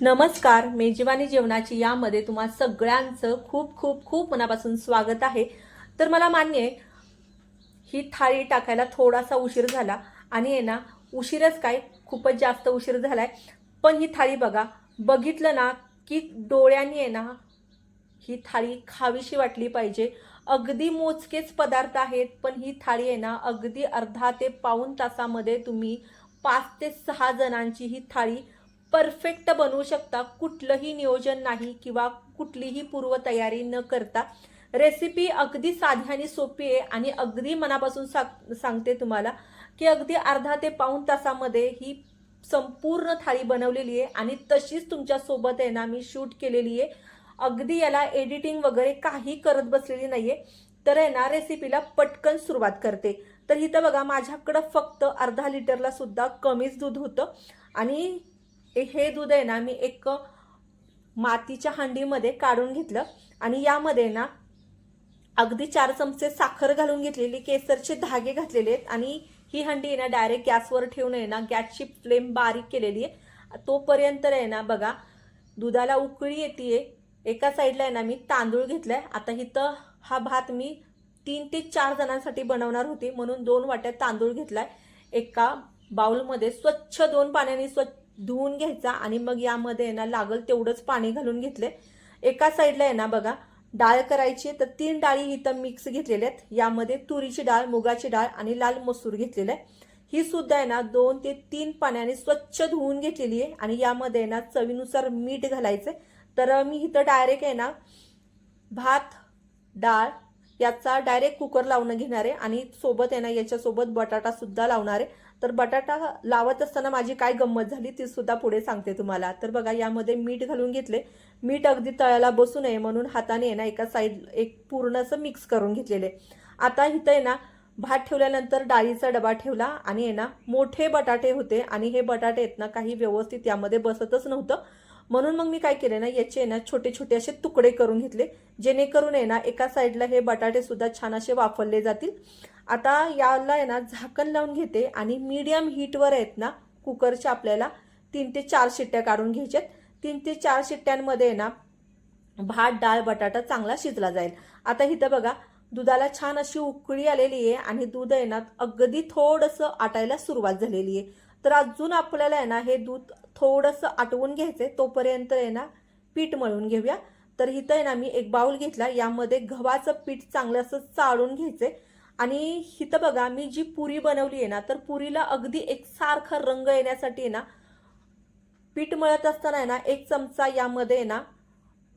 नमस्कार मेजवानी जेवणाची यामध्ये तुम्हा सगळ्यांचं खूप खूप खूप मनापासून स्वागत आहे. तर मला मान्य आहे ही थाळी टाकायला थोडासा उशीर झाला आणि आहे ना उशीरच काय खूपच जास्त उशीर झाला आहे पण ही थाळी बघा बघितलं ना की डोळ्यांनी आहे ना ही थाळी खावीशी वाटली पाहिजे. अगदी मोजकेच पदार्थ आहेत पण ही थाळी आहे ना अगदी अर्धा ते पाऊण तासामध्ये तुम्ही पाच ते सहा जणांची ही थाळी परफेक्ट बनवू शकता कुठलंही नियोजन नाही किंवा कुठलीही पूर्वतयारी न करता. रेसिपी अगदी साधी आणि सोपी आहे आणि अगदी मनापासून सांग सांगते तुम्हाला की अगदी अर्धा ते पाऊण तासामध्ये ही संपूर्ण थाळी बनवलेली आहे आणि तशीच तुमच्यासोबत आहे ना मी शूट केलेली आहे. अगदी याला एडिटिंग वगैरे काही करत बसलेली नाही आहे तर आहे ना रेसिपीला पटकन सुरुवात करते. तर इथं बघा माझ्याकडं फक्त अर्धा लिटरला सुद्धा कमीच दूध होतं. आणि हे दूध आहे ना मी एक मातीच्या हांडीमध्ये काढून घेतलं आणि यामध्ये ना अगदी चार चमचे साखर घालून घेतलेली केसरचे धागे घातलेले आहेत आणि ही हंडी आहे ना डायरेक्ट गॅसवर ठेवून आहे ना गॅसची फ्लेम बारीक केलेली आहे. तोपर्यंत आहे ना बघा दुधाला उकळी येते एका साईडला आहे ना मी तांदूळ घेतलाय. आता इथं हा भात मी तीन ते चार जणांसाठी बनवणार होती म्हणून दोन वाट्या तांदूळ घेतलाय. एका बाउलमध्ये स्वच्छ दोन पाण्याने स्वच्छ धुवून घ्यायचा आणि मग यामध्ये आहे ना लागल तेवढंच पाणी घालून घेतले. एका साईडला आहे ना बघा डाळ करायची तर तीन डाळी इथं मिक्स घेतलेल्या आहेत. यामध्ये तुरीची डाळ मुगाची डाळ आणि लाल मसूर घेतलेला आहे. ही सुद्धा आहे ना दोन ते तीन पाण्याने स्वच्छ धुवून घेतलेली आहे आणि यामध्ये आहे ना चवीनुसार मीठ घालायचं तर मी इथं डायरेक्ट आहे ना भात डाळ याचा डायरेक्ट कुकर लावणं घेणार आहे आणि सोबत आहे ना याच्यासोबत बटाटा सुद्धा लावणार आहे. तर बटाटा लावत असताना माझी काय गंमत झाली ती सुद्धा पुढे सांगते तुम्हाला. तर बघा यामध्ये मीठ घालून घेतले. मीठ अगदी तळ्याला बसू नये म्हणून हाताने आहे ना एका साईड एक पूर्ण असं मिक्स करून घेतलेले. आता इथं आहे ना भात ठेवल्यानंतर डाळीचा डबा ठेवला आणि आहे ना मोठे बटाटे होते आणि हे बटाटे आहेत ना काही व्यवस्थित यामध्ये बसतच नव्हतं. म्हणून मग मी काय केले ना याचे ना छोटे छोटे असे तुकडे करून घेतले. जेणेकरून आहे ना एका साईडला हे बटाटे सुद्धा छान असे वापरले जातील. आता याला आहे ना झाकण लावून घेते आणि मीडियम हीटवर आहेत ना कुकरच्या आपल्याला तीन ते चार शिट्ट्या काढून घ्यायच्यात. तीन ते चार शिट्ट्यांमध्ये आहे ना भात डाळ बटाटा चांगला शिजला जाईल. आता इथं बघा दुधाला छान अशी उकळी आलेली आहे आणि दूध आहे ना अगदी थोडंसं आटायला सुरुवात झालेली आहे. तर अजून आपल्याला आहे ना हे दूध थोडंसं आटवून घ्यायचंय तोपर्यंत आहे ना पीठ मळून घेऊया. तर इथं आहे ना मी एक बाऊल घेतला यामध्ये गव्हाचं पीठ चांगलं असं चाळून घ्यायचंय. आणि इथं बघा मी जी पुरी बनवली आहे ना तर पुरीला अगदी एकसारखा रंग येण्यासाठी आहे ना पीठ मळत असताना आहे ना एक चमचा यामध्ये आहे ना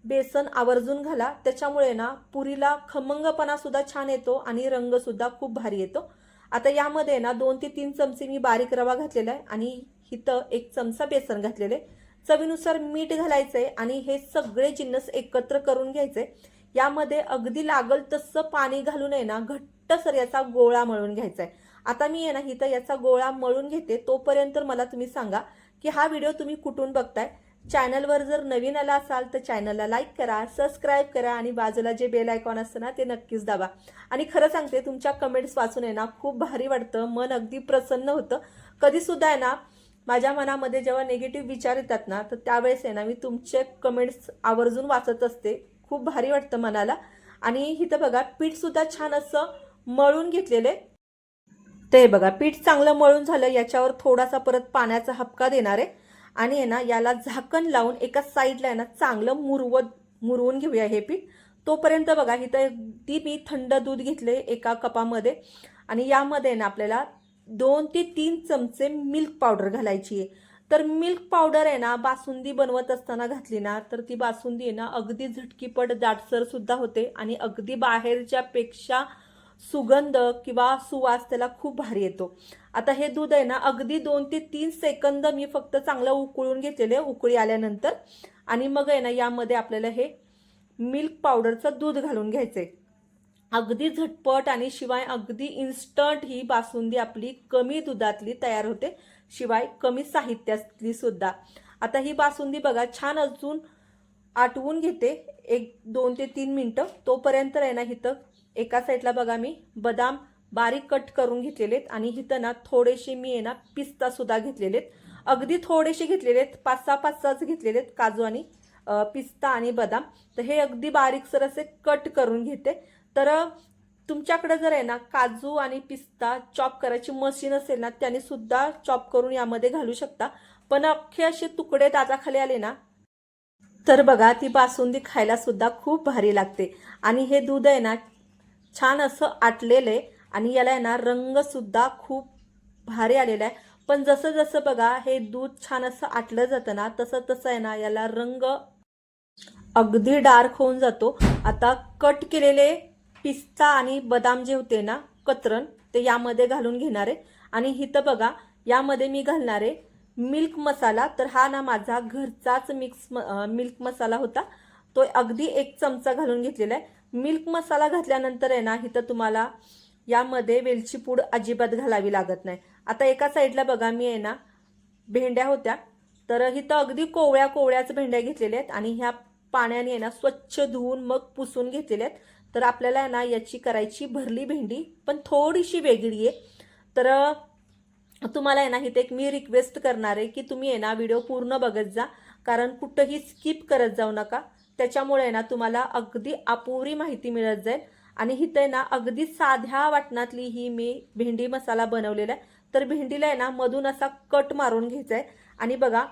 बेसन आवर्जून घाला. त्याच्यामुळे ना पुरीला खमंगपणा सुद्धा छान येतो आणि रंगसुद्धा खूप भारी येतो. आता यामध्ये ना दोन ते तीन चमचे मी बारीक रवा घातलेला आहे आणि इथं एक चमचा बेसन घातलेले चवीनुसार मीठ घालायचंय आणि हे सगळे जिन्नस एकत्र करून घ्यायचे यामध्ये अगदी लागल तसं पाणी घालून आहे ना घट्ट सर याचा गोळा मळून घ्यायचा आहे आता मी आहे ना इथं याचा गोळा मळून घेते तोपर्यंत मला तुम्ही सांगा की हा व्हिडिओ तुम्ही कुठून बघताय. चॅनलवर जर नवीन आला असाल तर चॅनलला लाईक करा सबस्क्राईब करा आणि बाजूला जे बेल आयकॉन असतं ना ते नक्कीच दाबा. आणि खरं सांगते तुमच्या कमेंट्स वाचून आहे ना खूप भारी वाटतं मन अगदी प्रसन्न होतं. कधीसुद्धा आहे ना माझ्या मनामध्ये जेव्हा निगेटिव्ह विचार येतात ना तर त्यावेळेस आहे ना मी तुमचे कमेंट्स आवर्जून वाचत असते. खूप भारी वाटतं मनाला. आणि इथं बघा पीठसुद्धा छान असं मळून घेतलेले ते बघा पीठ चांगलं मळून झालं याच्यावर थोडासा परत पाण्याचा हपका देणार आहे. आणि आहे ना याला झाकण लावून एका साईडला आहे ना चांगलं मुरवत मुरवून घेऊया हे पीठ. तोपर्यंत बघा इथं ती मी थंड दूध घेतले एका कपामध्ये. आणि यामध्ये ना आपल्याला दोन ते तीन चमचे मिल्क पावडर घालायची आहे. तर मिल्क पावडर आहे ना बासुंदी बनवत असताना घातली ना तर ती बासुंदी आहे ना अगदी झटकीपट दाटसर सुद्धा होते आणि अगदी बाहेरच्या पेक्षा सुगंध किंवा सुवास त्याला खूप भारी येतो. आता हे दूध आहे ना अगदी दोन ते तीन सेकंद मी फक्त चांगलं उकळून घेतलेले उकळी आल्यानंतर. आणि मग आहे ना यामध्ये आपल्याला हे मिल्क पावडरचं दूध घालून घ्यायचंय. अगदी झटपट आणि शिवाय अगदी इन्स्टंट ही बासुंदी आपली कमी दुधातली तयार होते. शिवाय कमी साहित्यातली सुद्धा. आता ही बासुंदी बघा छान अजून आटवून घेते. एक दोन ते तीन मिनटं. तोपर्यंत आहे ना इथं एका साईडला बघा मी बदाम बारीक कट करून घेतलेले आहेत आणि इथं ना थोडेसे मी आहे ना पिस्ता सुद्धा घेतलेले आहेत अगदी थोडेसे घेतलेले आहेत पाच सहा पाच सहाच घेतलेलेत काजू आणि पिस्ता आणि बदाम. तर हे अगदी बारीकसर असे कट करून घेते. तर तुमच्याकडे जर आहे ना काजू आणि पिस्ता चॉप करायची मशीन असेल ना त्याने सुद्धा चॉप करून यामध्ये घालू शकता. पण अख्खे असे तुकडे दाताखाली आले ना तर बघा ती बासुंदी खायला सुद्धा खूप भारी लागते. आणि हे दूध आहे ना छान असं आटलेलं आहे आणि याला आहे ना रंगसुद्धा खूप भारी आलेला आहे. पण जसं जसं बघा हे दूध छान असं आटलं जातं ना तसं तसं आहे ना याला रंग अगदी डार्क होऊन जातो. आता कट केलेले पिस्ता आणि बदाम जे होते ना कतरण ते यामध्ये घालून घेणार. आहे आणि इथं बघा यामध्ये मी घालणार आहे मिल्क मसाला. तर हा ना माझा घरचाच मिक्स मिल्क मसाला होता. तो अगदी एक चमचा घालून घेतलेला आहे. मिल्क मसाला घातल्यानंतर आहे ना इथं तुम्हाला यामध्ये वेलची पूड अजिबात घालावी लागत नाही. आता एका साईडला बघा मी आहे ना भेंड्या होत्या. तर इथं अगदी कोवळ्या कोवळ्याच भेंड्या घेतलेल्या आहेत. आणि ह्या पाण्याने आहे ना स्वच्छ धुवून मग पुसून घेतलेल्या आहेत. तर आपल्याला आहे ना याची करायची भरली भेंडी पण थोडीशी वेगळी आहे. तर तुम्हाला आहे ना इथे एक मी रिक्वेस्ट करणार आहे की तुम्ही आहे ना व्हिडिओ पूर्ण बघत जा कारण कुठंही स्किप करत जाऊ नका. त्याच्यामुळे आहे ना तुम्हाला अगदी अपुरी माहिती मिळत जाईल. आणि इथे आहे ना अगदी साध्या वाटणातली ही मी भेंडी मसाला बनवलेला आहे. तर भेंडीला आहे ना मधून असा कट मारून घ्यायचा आहे आणि बघा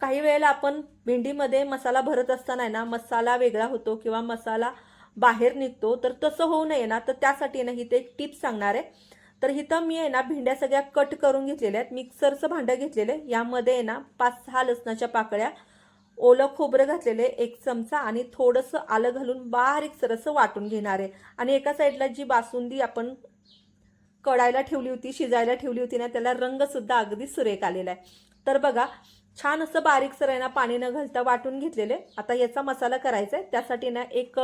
काही वेळेला आपण भेंडीमध्ये मसाला भरत असताना आहे ना मसाला वेगळा होतो किंवा मसाला बाहेर निघतो तर तसं होऊ नये ना. तर त्यासाठी ना इथे एक टिप सांगणार आहे. तर इथं मी आहे ना भेंड्या सगळ्या कट करून घेतलेल्या आहेत. मिक्सरचं भांडं घेतलेलं आहे. यामध्ये आहे ना पाच सहा लसणाच्या पाकळ्या ओलं खोबरं घातलेले एक चमचा आणि थोडंसं आलं घालून बारीक सरसं वाटून घेणार आहे. आणि एका साईडला जी बासुंदी आपण कडायला ठेवली होती शिजायला ठेवली होती ना त्याला रंगसुद्धा अगदी सुरेख आलेला आहे. तर बघा छान असं बारीक सर आहे ना पाणी न घालता वाटून घेतलेले आता याचा मसाला करायचा आहे. त्यासाठी ना एक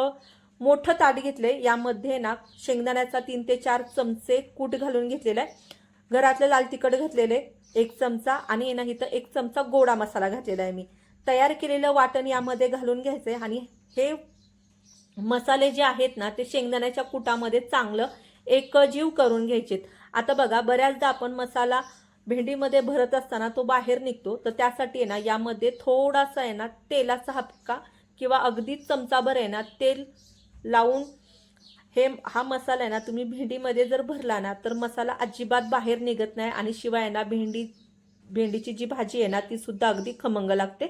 मोठं ताट घेतलंय. यामध्ये ना शेंगदाण्याचा तीन ते चार चमचे कूट घालून घेतलेला आहे. घरातलं लाल तिखट घातलेले एक चमचा. आणि ना इथं एक चमचा गोडा मसाला घातलेला आहे मी. तयार केलेलं वाटण यामध्ये घालून घ्यायचं आहे आणि हे मसाले जे आहेत ना ते शेंगदाण्याच्या कुटामध्ये चांगलं एकजीव करून घ्यायचेत. आता बघा बऱ्याचदा आपण मसाला भेंडीमध्ये भरत असताना तो बाहेर निघतो तर त्यासाठी आहे ना यामध्ये थोडासा आहे ना तेलाचा हपका किंवा अगदी चमचाभर आहे ना तेल लावून हे हा मसाला आहे ना तुम्ही भेंडीमध्ये जर भरला ना तर मसाला अजिबात बाहेर निघत नाही आणि शिवाय ना भेंडी भेंडीची जी भाजी आहे ना ती सुद्धा अगदी खमंग लागते.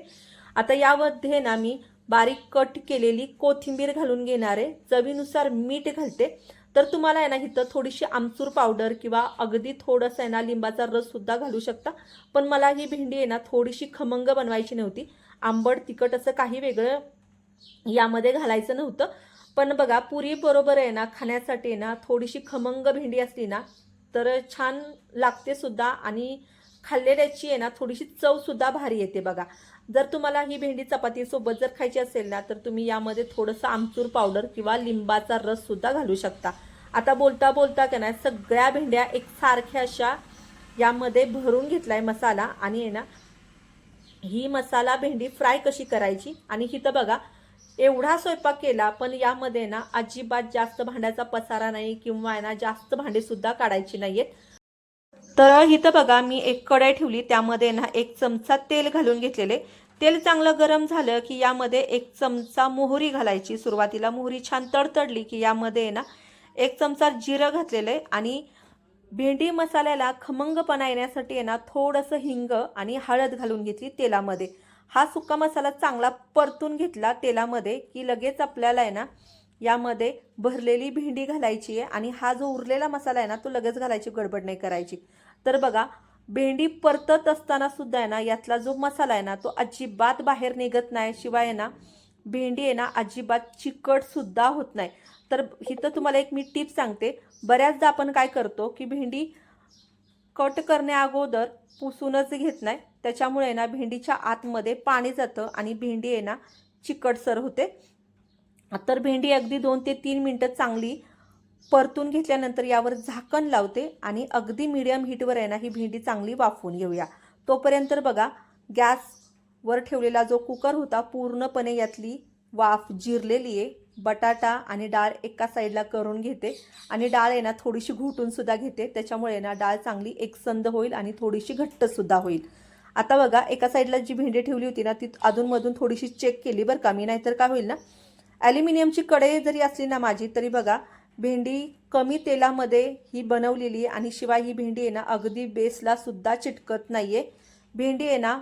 आता यामध्ये ना मी बारीक कट केलेली कोथिंबीर घालून घेणार आहे. चवीनुसार मीठ घालते. तर तुम्हाला आहे ना इथं थोडीशी आमचूर पावडर किंवा अगदी थोडंसं आहे ना लिंबाचा रस सुद्धा घालू शकता. पण मला ही भेंडी आहे ना थोडीशी खमंग बनवायची नव्हती. आंबट तिखट असं काही वेगळं यामध्ये घालायचं नव्हतं. पण बघा पुरी बरोबर आहे ना खाण्यासाठी आहे ना थोडीशी खमंग भेंडी असली ना तर छान लागते सुद्धा आणि खाल्लेल्याची आहे ना थोडीशी चव सुद्धा भारी येते बघा. जर तुम्हाला ही भेंडी चपातीसोबत जर खायची असेल ना तर तुम्ही यामध्ये थोडंसं आमचूर पावडर किंवा लिंबाचा रस सुद्धा घालू शकता. आता बोलता बोलता का नाही सगळ्या भेंड्या एकसारख्या अशा यामध्ये भरून घेतलाय मसाला आणि आहे ना ही मसाला भेंडी फ्राय कशी करायची? आणि इथं बघा एवढा स्वयंपाक केला पण यामध्ये ना अजिबात जास्त भांड्याचा पसारा नाही किंवा आहे ना जास्त भांडी सुद्धा काढायची नाहीयेत. तर इथं बघा मी एक कढाई ठेवली त्यामध्ये ना एक चमचा तेल घालून घेतलेले. तेल चांगलं गरम झालं की यामध्ये एक चमचा मोहरी घालायची. सुरुवातीला मोहरी छान तडतडली की यामध्ये ना एक चमचा जिरं घातलेलं आहे आणि भेंडी मसाल्याला खमंगपणा येण्यासाठी आहे ना थोडंसं हिंग आणि हळद घालून घेतली तेलामध्ये. हा सुका मसाला चांगला परतून घेतला तेलामध्ये की लगेच आपल्याला आहे ना यामध्ये भरलेली भेंडी घालायची आहे आणि हा जो उरलेला मसाला आहे ना तो लगेच घालायची गडबड नाही करायची. तर बघा भेंडी परतत असताना सुद्धा आहे ना यातला जो मसाला आहे ना तो अजिबात बाहेर निघत नाही. शिवाय आहे ना भेंडी आहे ना अजिबात चिकट सुद्धा होत नाही. तर इथं तुम्हाला एक मी टिप सांगते. बऱ्याचदा आपण काय करतो की भेंडी कट करण्या अगोदर पुसूनच घेत नाही. त्याच्यामुळे ना भेंडीच्या आतमध्ये पाणी जातं आणि भेंडी आहे ना चिकटसर होते. तर भेंडी अगदी दोन ते तीन मिनटं चांगली परतून घेतल्यानंतर यावर झाकण लावते आणि अगदी मिडियम हीटवर आहे ना ही भेंडी चांगली वाफवून घेऊया. तोपर्यंत बघा गॅसवर ठेवलेला जो कुकर होता पूर्णपणे यातली वाफ जिरलेली आहे. बटाटा आणि डाळ एका साईडला करून घेते आणि डाळ आहे ना थोडीशी घुटूनसुद्धा घेते. त्याच्यामुळे ना डाळ चांगली एकसंद होईल आणि थोडीशी घट्टसुद्धा होईल. आता बघा एका साईडला जी भेंडी ठेवली होती ना ती अधूनमधून थोडीशी चेक केली बरं का. मी नाहीतर काय होईल ना? ॲल्युमिनियमची कढई जरी असली ना माझी तरी बघा भेंडी कमी तेलामध्ये ही बनवलेली आहे आणि शिवाय ही भेंडी आहे ना अगदी बेसला सुद्धा चिटकत नाही आहे भेंडी आहे ना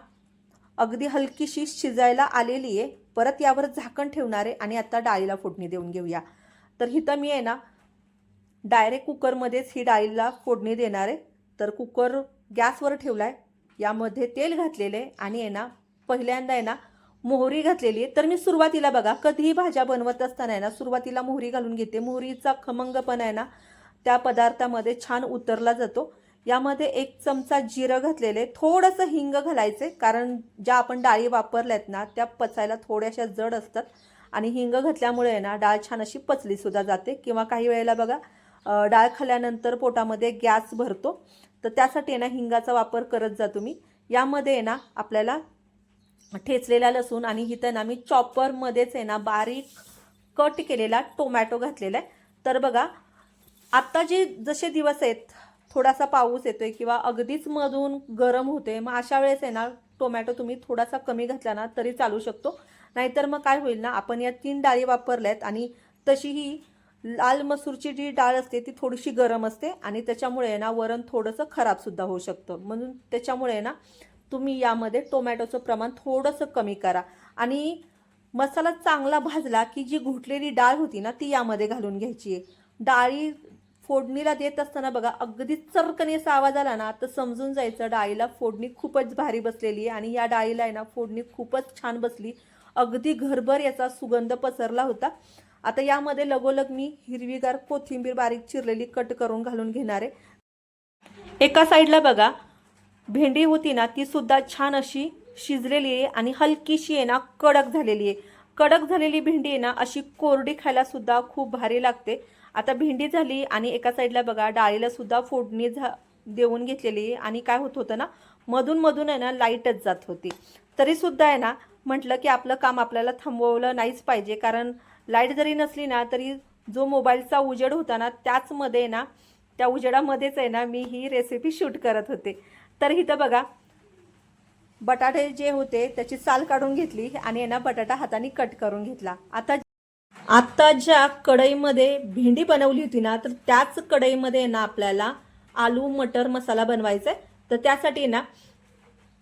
अगदी हलकीशी शिजायला आलेली आहे. परत यावर झाकण ठेवणार आहे आणि आता डाळीला फोडणी देऊन घेऊया. तर इथं मी आहे ना डायरेक्ट कुकरमध्येच ही डाळीला फोडणी देणार आहे. तर कुकर गॅसवर ठेवला आहे यामध्ये तेल घातलेलं आहे आणि आहे ना पहिल्यांदा आहे ना मोहरी घातलेली आहे. तर मी सुरुवातीला बघा कधीही भाज्या बनवत असताना आहे ना सुरुवातीला मोहरी घालून घेते. मोहरीचा खमंगपणा आहे ना त्या पदार्थामध्ये छान उतरला जातो. यामध्ये एक चमचा जिरं घातलेले थोडंसं हिंग घालायचे कारण ज्या आपण डाळी वापरल्या आहेत ना त्या पचायला थोड्याशा जड असतात. आणि हिंग घातल्यामुळे आहे ना डाळ छान अशी पचलीसुद्धा जाते. किंवा काही वेळेला बघा डाळ खाल्ल्यानंतर पोटामध्ये गॅस भरतो. तर त्यासाठी आहे ना हिंगाचा वापर करत जा तुम्ही. यामध्ये आहे ना आपल्याला ठेचलेला लसूण आणि इथं ना मी चॉपरमध्येच आहे ना बारीक कट केलेला टोमॅटो घातलेला आहे. तर बघा आत्ता जे जसे दिवस आहेत थोडासा पाऊस येतोय किंवा अगदीच मधून गरम होते मग अशा वेळेस आहे ना टोमॅटो तुम्ही थोडासा कमी घातला ना तरी चालू शकतो. नाहीतर मग काय होईल ना आपण या तीन डाळी वापरल्यात आणि तशीही लाल मसूरची जी डाळ असते ती थोडीशी गरम असते आणि त्याच्यामुळे आहे ना वरण थोडंसं खराबसुद्धा होऊ शकतं. म्हणून त्याच्यामुळे आहे ना तुम्ही यामध्ये टोमॅटोचं प्रमाण थोडंसं कमी करा. आणि मसाला चांगला भाजला की जी घुटलेली डाळ होती ना ती यामध्ये घालून घ्यायची आहे. डाळी फोडणीला देत असताना बघा अगदी चरकणी असा आवाज आला ना तर समजून जायचं डाळीला फोडणी खूपच भारी बसलेली आहे आणि या डाळीला आहे ना फोडणी खूपच छान बसली. अगदी घरभर याचा सुगंध पसरला होता. आता यामध्ये लगोलग मी हिरवीगार कोथिंबीर बारीक चिरलेली कट करून घालून घेणार आहे. एका साईडला बघा भेंडी होती ना ती सुद्धा छान अशी शिजलेली आहे आणि हलकीशी आहे ना कडक झालेली आहे. कडक झालेली भेंडी आहे ना अशी कोरडी खायला सुद्धा खूप भारी लागते. आता भेंडी झाली आणि एका साईडला बघा डाळीला सुद्धा फोडणी झा देऊन घेतलेली आहे. आणि काय होत होतं ना मधून मधून आहे ना लाईटच जात होती. तरी सुद्धा आहे ना म्हटलं की आपलं काम आपल्याला थांबवलं नाहीच पाहिजे. कारण लाइट जरी नसली ना तरी जो मोबाईलचा उजेड होता ना त्याचमध्ये ना त्या उजेडामध्येच आहे ना मी ही रेसिपी शूट करत होते. तर इथं बघा बटाटे जे होते त्याची साल काढून घेतली आणि आहे ना बटाटा हाताने कट करून घेतला. आता आत्ता ज्या कढईमध्ये भेंडी बनवली होती ना तर त्याच कढईमध्ये आहे ना आपल्याला आलू मटर मसाला बनवायचा आहे तर त्यासाठी ना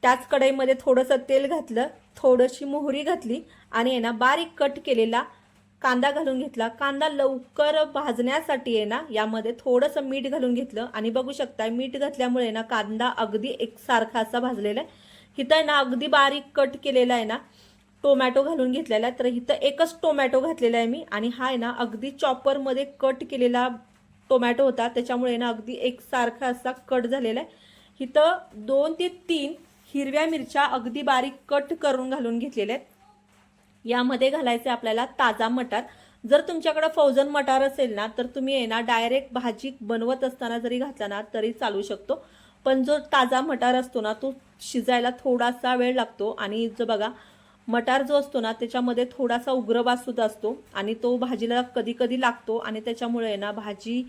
त्याच कढईमध्ये थोडंसं तेल घातलं थोडीशी मोहरी घातली आणि आहे ना बारीक कट केलेला कांदा घालून घेतला. कांदा लवकर भाजण्यासाठी आहे ना यामध्ये थोडंसं मीठ घालून घेतलं. आणि बघू शकता मीठ घातल्यामुळे ना कांदा अगदी एकसारखा असा भाजलेला आहे. इथं आहे ना अगदी बारीक कट केलेला आहे ना टोमॅटो घालून घेतलेला आहे. तर इथं एकच टोमॅटो घातलेला आहे मी. आणि हा आहे ना अगदी चॉपरमध्ये कट केलेला टोमॅटो होता. त्याच्यामुळे ना अगदी एकसारखा असा कट झालेला आहे. इथं दोन ते तीन हिरव्या मिरच्या अगदी बारीक कट करून घालून घेतलेल्या आहेत. यामध्ये घालायचे आपल्याला ताजा मटार. जर तुमच्याकडे फौजन मटार असेल ना तर तुम्ही आहे ना डायरेक्ट भाजी बनवत असताना जरी घातला ना तरी चालू शकतो. पण जो ताजा मटार असतो ना तो शिजायला थोडासा वेळ लागतो. आणि जो बघा मटार जो असतो ना त्याच्यामध्ये थोडासा उग्रवास सुद्धा असतो. आणि तो भाजीला कधी कधी लागतो. आणि त्याच्यामुळे आहे ना भाजी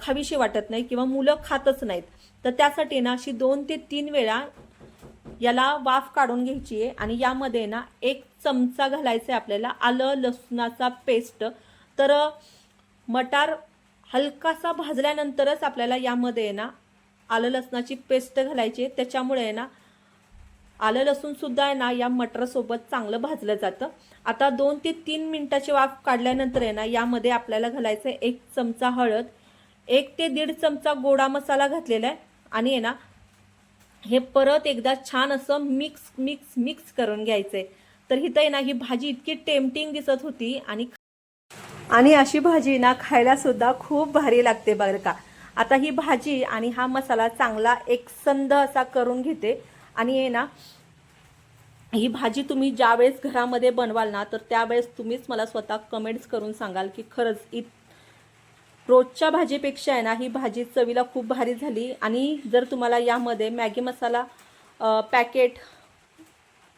खावीशी वाटत नाही किंवा मुलं खातच नाहीत. तर त्यासाठी ना अशी दोन ते तीन वेळा याला वाफ काढून घ्यायची आहे आणि यामध्ये ना एक चमचा घालायचा आहे आपल्याला आलं लसणाचा पेस्ट. तर मटार हलकासा भाजल्यानंतरच आपल्याला यामध्ये आहे ना आलं लसणाची पेस्ट घालायची आहे. त्याच्यामुळे आहे ना आलं लसूणसुद्धा आहे ना या मटरसोबत चांगलं भाजलं जातं. आता दोन ते तीन मिनटाची वाफ काढल्यानंतर आहे ना यामध्ये आपल्याला घालायचं आहे एक चमचा हळद एक ते दीड चमचा गोडा मसाला घातलेला आहे. आणि आहे ना हे परत एकदा छान असं मिक्स मिक्स मिक्स करून घ्यायचं. आहे तर हिथं आहे ना ही भाजी इतकी टेम्पटिंग दिसत होती आणि आणि अशी भाजी ना खायला सुद्धा खूप भारी लागते बरं का. आता ही भाजी आणि हा मसाला चांगला एकसंध असा करून घेते. आणि आहे ना ही भाजी तुम्ही ज्यावेळेस घरामध्ये बनवाल ना तर त्यावेळेस तुम्हीच मला स्वतः कमेंट्स करून सांगाल की खरंच इत रोजच्या भाजीपेक्षा आहे ना ही भाजी चवीला खूप भारी झाली. आणि जर तुम्हाला यामध्ये मॅगी मसाला पॅकेट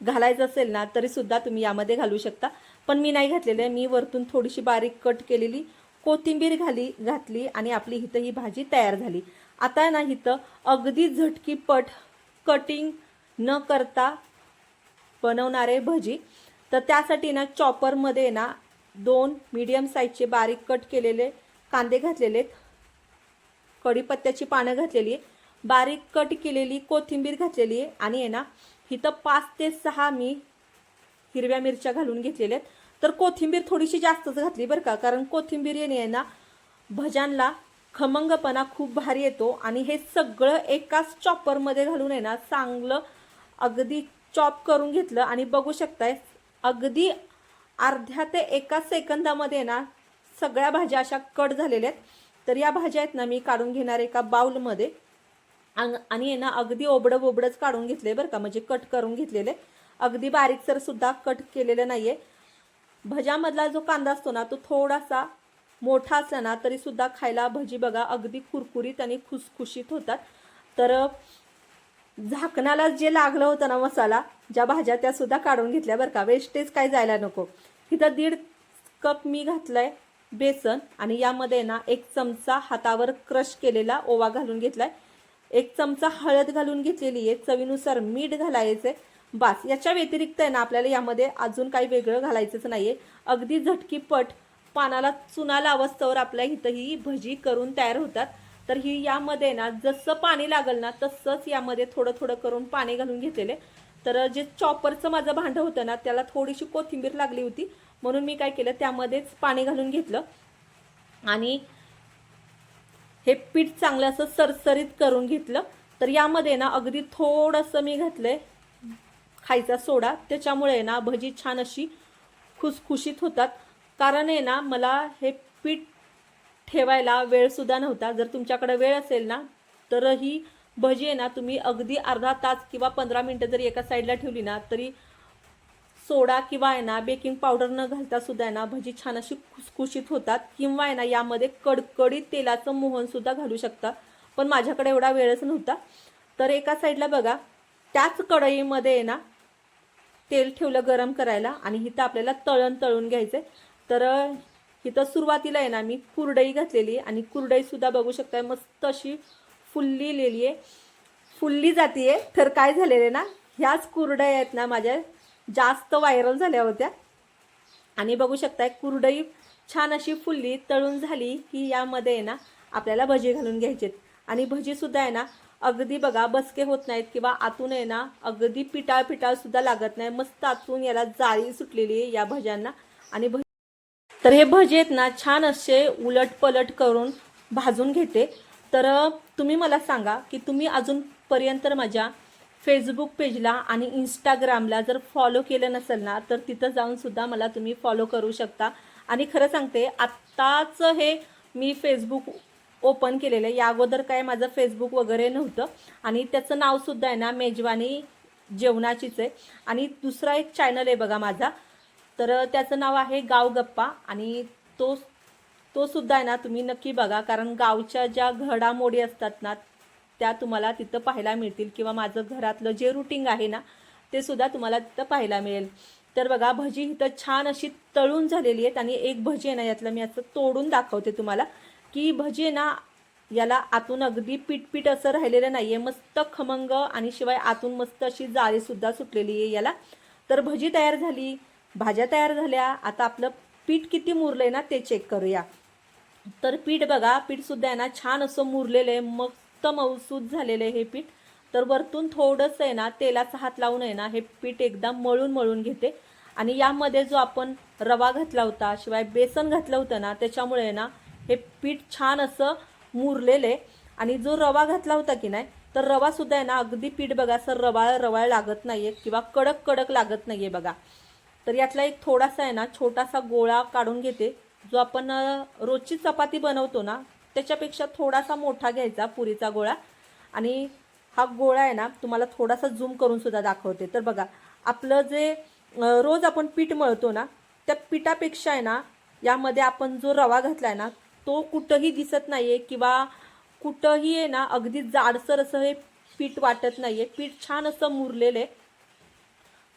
घालायचं असेल ना तरीसुद्धा तुम्ही यामध्ये घालू शकता. पण मी नाही घातलेलं मी वरतून थोडीशी बारीक कट केलेली कोथिंबीर घाली घातली आणि आपली इथं ही भाजी तयार झाली. आता ना इथं अगदी झटकीपट कटिंग न करता बनवणारे भजी. तर त्यासाठी ना चॉपरमध्ये ना दोन मीडियम साईजचे बारीक कट केलेले कांदे घातलेले आहेत. कढीपत्त्याची पानं घातलेली बारीक कट केलेली कोथिंबीर घातलेली आहे. आणि आहे ना इथं पाच ते सहा मी हिरव्या मिरच्या घालून घेतलेल्या आहेत. तर कोथिंबीर थोडीशी जास्तच घातली बरं का कारण कोथिंबीर येणे आहे ना भज्यांना खमंगपणा खूप भारी येतो. आणि हे सगळं एकाच चॉपरमध्ये घालून आहे ना चांगलं अगदी चॉप करून घेतलं. आणि बघू शकताय अगदी अर्ध्या ते एका सेकंदामध्ये ना सगळ्या भाज्या अशा कट झालेल्या आहेत. तर या भाज्या आहेत ना मी काढून घेणार एका बाउलमध्ये. अंग- आणि आहे ना अगदी ओबडं बोबडंच काढून घेतले बरं का म्हणजे कट करून घेतलेले. अगदी बारीकसर सुद्धा कट केलेलं नाही आहे भज्यामधला जो कांदा असतो ना तो थोडासा मोठा असला ना तरी सुद्धा खायला भजी बघा अगदी कुरकुरीत आणि खुसखुशीत होतात. तर झाकणाला जे लागलं होतं ना मसाला ज्या भाज्या त्या सुद्धा काढून घेतल्या बरं का. वेस्टेज काय जायला नको. इथं दीड कप मी घातलाय. बेसन आणि यामध्ये ना एक चमचा हातावर क्रश केलेला ओवा घालून घेतलाय. एक चमचा हळद घालून घेतलेली आहे. चवीनुसार मीठ घालायचे बास याच्या व्यतिरिक्त आहे ना आपल्याला यामध्ये अजून काही वेगळं घालायचंच नाहीये. अगदी झटकीपट पानाला चुना लावस्तवर आपल्या इथं ही भजी करून तयार होतात. तर ही यामध्ये ना जसं पाणी लागल ना तसंच यामध्ये थोडं थोडं करून पाणी घालून घेतलेले तर जे चॉपरचं माझं भांडं होतं ना त्याला थोडीशी कोथिंबीर लागली होती. म्हणून मी काय केलं त्यामध्येच पाणी घालून घेतलं. आणि हे पीठ चांगलं असं सरसरीत करून घेतलं. तर यामध्ये ना अगदी थोडंसं मी घातलंय खायचा सोडा. त्याच्यामुळे ना भजी छान अशी खुसखुशीत होतात. कारण आहे ना मला हे पीठ ठेवायला वेळसुद्धा नव्हता. जर तुमच्याकडे वेळ असेल ना तर ही भजी आहे ना तुम्ही अगदी अर्धा तास किंवा पंधरा मिनटं जरी एका साईडला ठेवली ना तरी सोडा किंवा आहे ना बेकिंग पावडर न घालता सुद्धा आहे ना भजी छान अशी खुसखुशीत होतात किंवा आहे ना यामध्ये कडकडीत तेलाचं मोहन सुद्धा घालू शकता. पण माझ्याकडे एवढा वेळच नव्हता. तर एका साईडला बघा त्याच कढईमध्ये आहे ना तेल ठेवलं गरम करायला आणि इथं आपल्याला तळण तळून घ्यायचं तर इथं सुरुवातीला आहे ना मी कुरडई घातलेली आहे आणि कुरडईसुद्धा बघू शकताय मस्त अशी फुललेली आहे. फुलली आहे तर काय झालेलं आहे ना ह्याच कुरडया आहेत ना माझ्या जास्त व्हायरल झाल्या होत्या. आणि बघू शकताय कुरडई छान अशी फुलली तळून झाली की यामध्ये आहे ना आपल्याला भजी घालून घ्यायचे आणि भजी सुद्धा आहे ना अगदी बघा बसके होत नाहीत किंवा आतून आहे ना अगदी पिटाळ पिटाळ सुद्धा लागत नाही. मस्त आतून याला जाळी सुटलेली आहे या भज्यांना. आणि भजी तर हे भजे आहेत ना छान असे उलट पलट करून भाजून घेते. तर तुम्ही मला सांगा की तुम्ही अजूनपर्यंत माझ्या फेसबुक पेजला आणि इंस्टाग्रामला जर फॉलो केलं नसेल ना तर तिथं जाऊनसुद्धा मला तुम्ही फॉलो करू शकता. आणि खरं सांगते आत्ताच हे मी फेसबुक ओपन केलेलं आहे. या अगोदर काय माझं फेसबुक वगैरे नव्हतं. आणि त्याचं नावसुद्धा आहे ना मेजवानी जेवणाचीच आहे. आणि दुसरा एक चॅनल आहे बघा माझा. तर त्याचं नाव आहे गाव गप्पा. आणि तो तो सुद्धा आहे ना तुम्ही नक्की बघा. कारण गावच्या ज्या घडामोडी असतात ना त्या तुम्हाला तिथं पाहायला मिळतील किंवा माझं घरातलं जे रुटीन आहे ना ते सुद्धा तुम्हाला तिथं पाहायला मिळेल. तर बघा भजी इथं छान अशी तळून झालेली आहेत आणि एक भजी आहे ना यातलं मी असं तोडून दाखवते तुम्हाला की भजी ना याला आतून अगदी पीठपीठ असं राहिलेलं नाही आहे मस्त खमंग आणि शिवाय आतून मस्त अशी जाळीसुद्धा सुटलेली आहे याला. तर भजी तयार झाली भाज्या तयार झाल्या आता आपलं पीठ किती मुरलं आहे ना ते चेक करूया. तर पीठ बघा पीठसुद्धा आहे ना छान असं मुरलेलं आहे मग मस्त मऊसूद झालेलं आहे हे पीठ. तर वरतून थोडंसं आहे ना तेलाचा हात लावून आहे ना हे पीठ एकदम मळून मळून घेते. आणि यामध्ये जो आपण रवा घातला होता शिवाय बेसन घातलं होतं ना त्याच्यामुळे आहे ना हे पीठ छान असं मुरलेलं आहे. आणि जो रवा घातला होता की नाही तर रवासुद्धा आहे ना अगदी पीठ बघा असं रवाळ रवाळ लागत नाही आहे किंवा कडक कडक लागत नाही आहे बघा. तर यातला एक थोडासा आहे ना छोटासा गोळा काढून घेते. जो आपण रोजची चपाती बनवतो ना त्याच्यापेक्षा थोडासा मोठा घ्यायचा पुरीचा गोळा. आणि हा गोळा आहे ना तुम्हाला थोडासा झूम करून सुद्धा दाखवते. तर बघा आपलं जे रोज आपण पीठ मळतो ना त्या पिठापेक्षा आहे ना यामध्ये आपण जो रवा घातला आहे ना तो कुठंही दिसत नाही आहे किंवा कुठंही आहे ना अगदी जाडसर असं हे पीठ वाटत नाही आहे पीठ छान असं मुरलेलं आहे.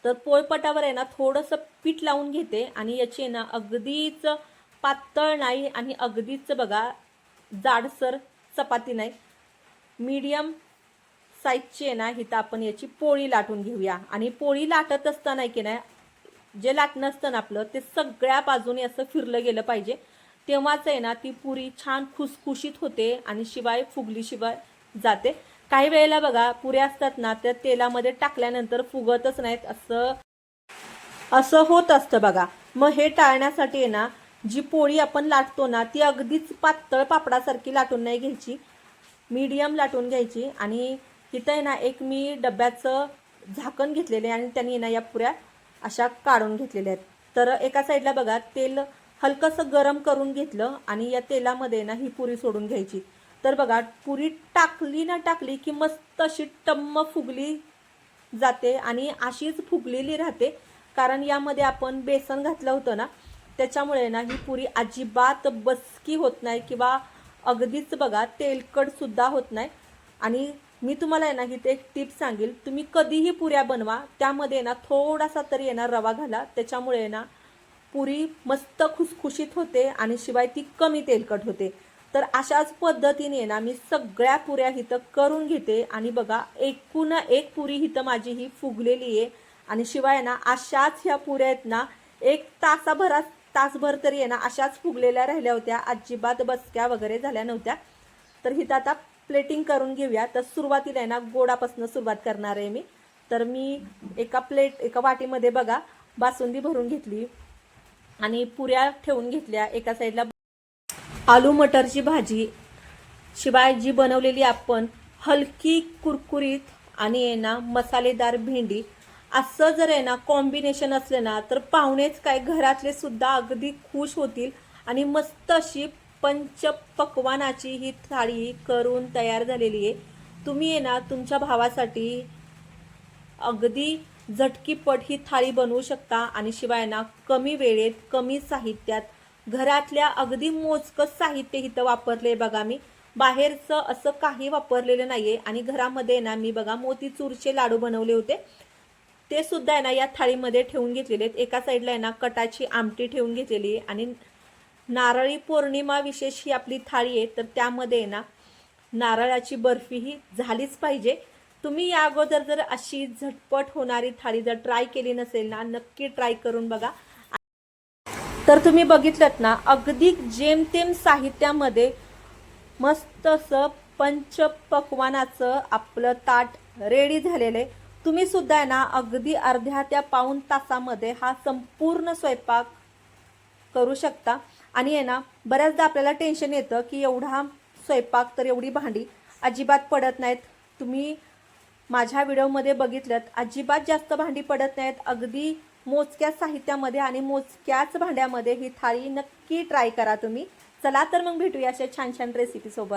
तर पोळपटावर आहे ना थोडंसं पीठ लावून घेते आणि याची आहे ना अगदीच पातळ नाही आणि अगदीच बघा जाडसर चपाती नाही. मीडियम साईजची आहे ना इथं आपण याची पोळी लाटून घेऊया. आणि पोळी लाटत असताना की नाही जे लाटणं असतं ना आपलं ते सगळ्या बाजूने असं फिरलं गेलं पाहिजे. तेव्हाच आहे ना ती पुरी छान खुसखुशीत होते आणि शिवाय फुगली शिवाय जाते. काही वेळेला बघा पुऱ्या असतात ना त्या तेलामध्ये टाकल्यानंतर फुगतच नाहीत असं असं होत असतं बघा. मग हे टाळण्यासाठी आहे ना जी पोळी आपण लाटतो ना ती अगदीच पातळ पापडासारखी लाटून नाही घ्यायची. मीडियम लाटून घ्यायची आणि तिथं आहे ना एक मी डब्याचं झाकण घेतलेले आहे आणि त्यांनी ना या पुऱ्या अशा काढून घेतलेल्या आहेत. तर एका साईडला बघा तेल हलकंसं गरम करून घेतलं आणि या तेलामध्ये ना ही पुरी सोडून घ्यायची. तर बघा पुरी टाकली ना टाकली की मस्त अशी टम्म फुगली जाते आणि अशीच फुगलेली राहते. कारण यामध्ये आपण बेसन घातलं होतं ना त्याच्यामुळे ना ही पुरी अजिबात बसकी होत नाही किंवा अगदीच बघा तेलकटसुद्धा होत नाही. आणि मी तुम्हाला आहे ना ही ते एक टिप सांगेल. तुम्ही कधीही पुऱ्या बनवा त्यामध्ये ना थोडासा तरी आहे ना रवा घाला. त्याच्यामुळे ना पुरी मस्त खुसखुशीत होते आणि शिवाय ती कमी तेलकट होते. तर अशाच पद्धतीने ना मी सगळ्या पुऱ्या हिथं करून घेते. आणि बघा एकूण एक पुरी इथं माझी ही फुगलेली आहे. आणि शिवाय ना अशाच ह्या पुऱ्या आहेत ना एक तासाभरात तासभर तरी आहे ना अशाच फुगलेल्या राहिल्या होत्या. अजिबात बसक्या वगैरे झाल्या नव्हत्या. तर हिथं आता प्लेटिंग करून घेऊया. तर सुरुवातीला आहे ना गोडापासून सुरुवात करणार आहे मी. तर मी एका प्लेट एका वाटीमध्ये बघा बासुंदी भरून घेतली. आणि पुऱ्या ठेवून घेतल्या. एका साईडला आलू मटरची भाजी. शिवाय जी बनवलेली आपण हलकी कुरकुरीत आणि आहे ना मसालेदार भेंडी असं जर आहे ना कॉम्बिनेशन असलं ना तर पाहुणेच काय घरातले सुद्धा अगदी खुश होतील आणि मस्त अशी पंच पकवानाची ही थाळी करून तयार झालेली आहे. तुम्ही आहे ना तुमच्या भावासाठी अगदी झटकीपट ही थाळी बनवू शकता आणि शिवाय ना कमी वेळेत कमी साहित्यात घरातल्या अगदी मोजकं साहित्य इथं वापरले बघा मी. बाहेरचं असं काही वापरलेलं नाही आहे आणि घरामध्ये ना मी बघा मोतीचूरचे लाडू बनवले होते. ते सुद्धा आहे ना या थाळीमध्ये ठेवून घेतलेले आहेत. एका साईडला आहे ना कटाची आमटी ठेवून घेतलेली आहे. आणि नारळी पौर्णिमा विशेष ही आपली थाळी आहे. तर त्यामध्ये आहे ना नारळाची बर्फी ही झालीच पाहिजे. तुम्ही या अगोदर जर अशी झटपट होणारी थाळी जर ट्राय केली नसेल ना नक्की ट्राय करून बघा. तर तुम्ही बघितलं ना अगदी जेमतेम साहित्यामध्ये मस्त असं पंचपक्वानाचं आपलं ताट रेडी झालेलं आहे. तुम्ही सुद्धा आहे ना अगदी अर्ध्या त्या पाऊण तासामध्ये हा संपूर्ण स्वयंपाक करू शकता. आणि आहे ना बऱ्याचदा आपल्याला टेन्शन येतं की एवढा स्वयंपाक तर एवढी भांडी अजिबात पडत नाहीत. तुम्ही माझ्या व्हिडिओमध्ये बघितलं अजिबात जास्त भांडी पडत नाहीत. अगदी मोजक्या साहित्यामध्ये आणि मोजक्याच भांड्यामध्ये ही थाळी नक्की ट्राय करा तुम्ही. चला तर मग भेटूया अशा छान छान रेसिपीसोबत